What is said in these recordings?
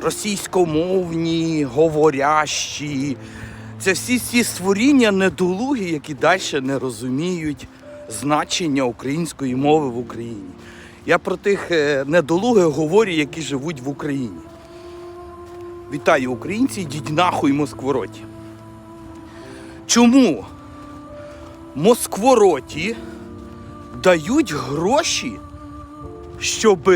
російськомовні, говорящі. Це всі ці створіння недолугі, які далі не розуміють значення української мови в Україні. Я про тих е, недолугих говорю, які живуть в Україні. Вітаю українці, йдіть нахуй москвороті. Чому москвороті дають гроші, щоб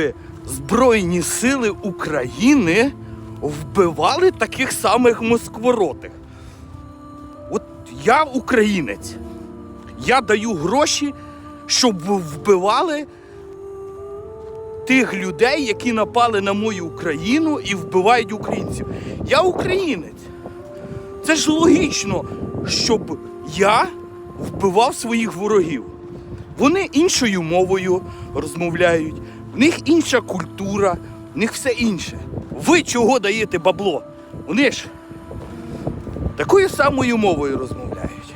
Збройні сили України вбивали таких самих москворотих? От я українець. Я даю гроші, щоб вбивали тих людей, які напали на мою Україну і вбивають українців. Я українець. Це ж логічно, щоб я вбивав своїх ворогів. Вони іншою мовою розмовляють, в них інша культура, в них все інше. Ви чого даєте бабло? Вони ж такою самою мовою розмовляють,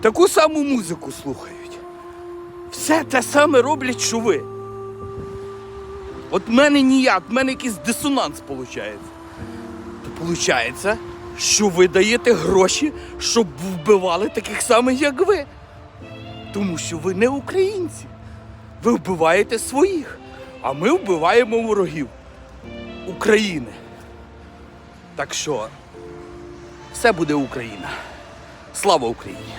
таку саму музику слухають. Все те саме роблять, що ви. От в мене ніяк, в мене якийсь дисонанс виходить. То виходить, що ви даєте гроші, щоб вбивали таких самих, як ви. Тому що ви не українці. Ви вбиваєте своїх, а ми вбиваємо ворогів України. Так що все буде Україна. Слава Україні!